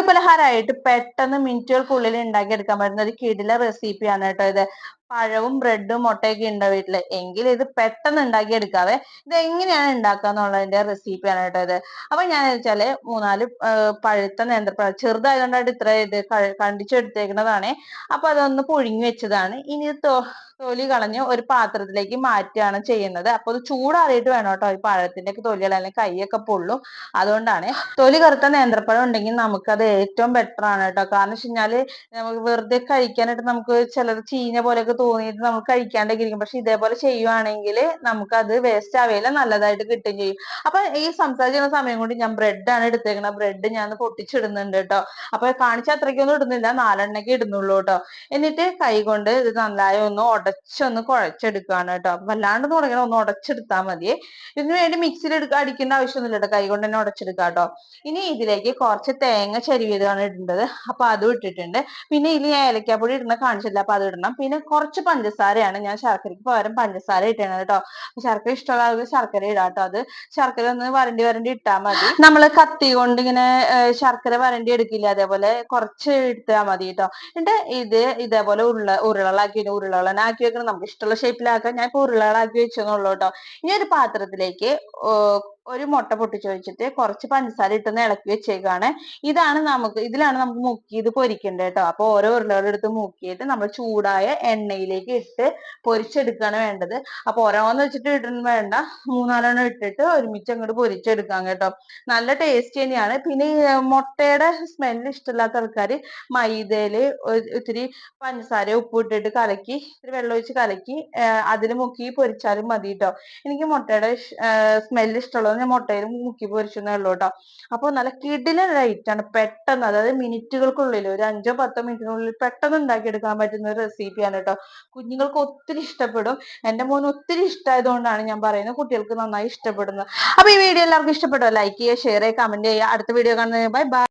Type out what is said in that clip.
ഊണ് പലഹാരമായിട്ട് പെട്ടെന്ന് മിനിറ്റുകൾക്കുള്ളിൽ ഉണ്ടാക്കിയെടുക്കാൻ പറ്റുന്ന ഒരു കിടില റെസിപ്പിയാണ് കേട്ടോ ഇത്. പഴവും ബ്രെഡും മുട്ടയൊക്കെ ഉണ്ടോ വീട്ടിൽ? എങ്കിൽ ഇത് പെട്ടെന്ന് ഉണ്ടാക്കി എടുക്കാവേ ഇത് എങ്ങനെയാണ് ഉണ്ടാക്കുക എന്നുള്ളതിന്റെ റെസിപ്പിയാണ് കേട്ടോ ഇത്. അപ്പൊ ഞാൻ വെച്ചാൽ മൂന്നാൽ പഴുത്ത നേന്ത്രപ്പഴം ചെറുതായതുകൊണ്ടാണ് ഇത്ര ഇത് കണ്ടിച്ചെടുത്തേക്കുന്നതാണ്. അപ്പൊ അതൊന്ന് പുഴുങ്ങി വെച്ചതാണ്. ഇനി തൊലി കളഞ്ഞ് ഒരു പാത്രത്തിലേക്ക് മാറ്റുകയാണ് ചെയ്യുന്നത്. അപ്പൊ അത് ചൂടാറിയിട്ട് വേണം കേട്ടോ ഈ പഴത്തിന്റെ ഒക്കെ തൊലി അല്ലെങ്കിൽ കൈയൊക്കെ പൊള്ളും. അതുകൊണ്ടാണ് തൊലി കറുത്ത നേന്ത്രപ്പഴം ഉണ്ടെങ്കിൽ നമുക്കത് ഏറ്റവും ബെറ്റർ ആണ് കേട്ടോ. കാരണം വെച്ച് കഴിഞ്ഞാൽ നമുക്ക് വെറുതെ കഴിക്കാനായിട്ട് നമുക്ക് ചിലത് ചീഞ്ഞ പോലെയൊക്കെ തോന്നിയിട്ട് നമുക്ക് കഴിക്കാണ്ടൊക്കെ ഇരിക്കും. പക്ഷെ ഇതേപോലെ ചെയ്യുവാണെങ്കിൽ നമുക്കത് വേസ്റ്റ് ആവുകയില്ല നല്ലതായിട്ട് കിട്ടുകയും ചെയ്യും. അപ്പൊ ഈ സംസാരിക്കുന്ന സമയം കൊണ്ട് ഞാൻ ബ്രെഡാണ് എടുത്തേക്കുന്നത് ബ്രെഡ് ഞാൻ പൊട്ടിച്ചിടുന്നുണ്ട് കേട്ടോ. അപ്പൊ കാണിച്ച അത്രയ്ക്കൊന്നും ഇടുന്നില്ല. നാലെണ്ണയ്ക്ക് ഇടുന്നുള്ളൂ കേട്ടോ. എന്നിട്ട് കൈ കൊണ്ട് ഇത് നന്നായി ഒന്ന് ഉടച്ചൊന്ന് കുഴച്ചെടുക്കുകയാണ് കേട്ടോ. വല്ലാണ്ട് തുടങ്ങണം. ഒന്ന് ഉടച്ചെടുത്താൽ മതി. ഇതിനു വേണ്ടി മിക്സിയിൽ എടുക്ക അടിക്കേണ്ട ആവശ്യമൊന്നുമില്ല കേട്ടോ. കൈ കൊണ്ട് തന്നെ ഉടച്ചെടുക്കാം കേട്ടോ. ഇനി ഇതിലേക്ക് കുറച്ച് തേങ്ങ ചെരുവിയതാണ് ഇടേണ്ടത്. അപ്പൊ അതും ഇട്ടിട്ടുണ്ട്. പിന്നെ ഇതിൽ ഏലക്കാപ്പൊടി ഇടുന്ന കാണിച്ചില്ല അപ്പൊ അത് ഇടണം. പിന്നെ കുറച്ച് പഞ്ചസാരയാണ്. ഞാൻ ശർക്കരയ്ക്ക് പകരം പഞ്ചസാര ഇട്ടേണത് കേട്ടോ. ശർക്കര ഇഷ്ടമുള്ള ആൾക്ക് ശർക്കര ഇടാം കേട്ടോ. അത് ശർക്കര ഒന്ന് വരണ്ടി വരണ്ടി ഇട്ടാ മതി. നമ്മൾ കത്തി കൊണ്ട് ഇങ്ങനെ ശർക്കര വരണ്ടി എടുക്കില്ല? അതേപോലെ കുറച്ച് എടുത്താൽ മതി കേട്ടോ. എന്നിട്ട് ഇത് ഇതേപോലെ ഉരുള ഉരുളകളാക്കി ഉരുളകളാക്കി വെക്കണം നമുക്ക് ഇഷ്ടമുള്ള ഷേപ്പിലാക്കാം ഞാൻ ഇപ്പൊ ഉരുളകളാക്കി വെച്ചെന്നുള്ളൂ കേട്ടോ. ഇനി ഒരു പാത്രത്തിലേക്ക് ഒരു മുട്ട പൊട്ടിച്ച് വെച്ചിട്ട് കുറച്ച് പഞ്ചസാര ഇട്ടൊന്ന് ഇളക്കി വെച്ചേക്കാണ്. ഇതാണ് നമുക്ക് ഇതിലാണ് നമുക്ക് മുക്കിയത് പൊരിക്കേണ്ടത് കേട്ടോ. അപ്പൊ ഓരോ ഉരുളകളെടുത്ത് മുക്കിയിട്ട് നമ്മൾ ചൂടായ എണ്ണയിലേക്ക് ഇട്ട് പൊരിച്ചെടുക്കുകയാണ് വേണ്ടത്. അപ്പൊ ഓരോന്ന് വെച്ചിട്ട് ഇടുന്ന വേണ്ട. മൂന്നാലെണ്ണം ഇട്ടിട്ട് ഒരുമിച്ച് അങ്ങോട്ട് പൊരിച്ചെടുക്കാം കേട്ടോ. നല്ല ടേസ്റ്റ് തന്നെയാണ്. പിന്നെ മുട്ടയുടെ സ്മെല്ല് ഇഷ്ടമില്ലാത്ത ആൾക്കാർ മൈദയിൽ ഒത്തിരി പഞ്ചസാര ഉപ്പ് ഇട്ടിട്ട് കലക്കി ഇത്തിരി വെള്ളം ഒഴിച്ച് കലക്കി അതിൽ മുക്കി പൊരിച്ചാലും മതി കേട്ടോ. എനിക്ക് മുട്ടയുടെ സ്മെല്ല് ഇഷ്ടമുള്ളത് ഞാൻ മുട്ടയിൽ മുക്കി പൊരിച്ചെന്നേ ഉള്ളൂ കേട്ടോ. അപ്പൊ നല്ല കിടിലൻ റൈറ്റാണ് പെട്ടെന്ന് അതായത് മിനിറ്റുകൾക്കുള്ളിൽ ഒരു അഞ്ചോ പത്തോ മിനിറ്റിനുള്ളിൽ പെട്ടെന്ന് ഉണ്ടാക്കിയെടുക്കാൻ പറ്റുന്ന ഒരു റെസിപ്പിയാണ് കേട്ടോ. കുഞ്ഞുങ്ങൾക്ക് ഒത്തിരി ഇഷ്ടപ്പെടും. എന്റെ മോന് ഒത്തിരി ഇഷ്ടമായതുകൊണ്ടാണ് ഞാൻ പറയുന്നത് കുട്ടികൾക്ക് നന്നായി ഇഷ്ടപ്പെടുന്നത്. അപ്പൊ ഈ വീഡിയോ എല്ലാവർക്കും ഇഷ്ടപ്പെട്ടോ? ലൈക്ക് ചെയ്യുക ഷെയർ ചെയ്യുക കമന്റ് ചെയ്യുക. അടുത്ത വീഡിയോ കാണുന്നത് ബൈ ബൈ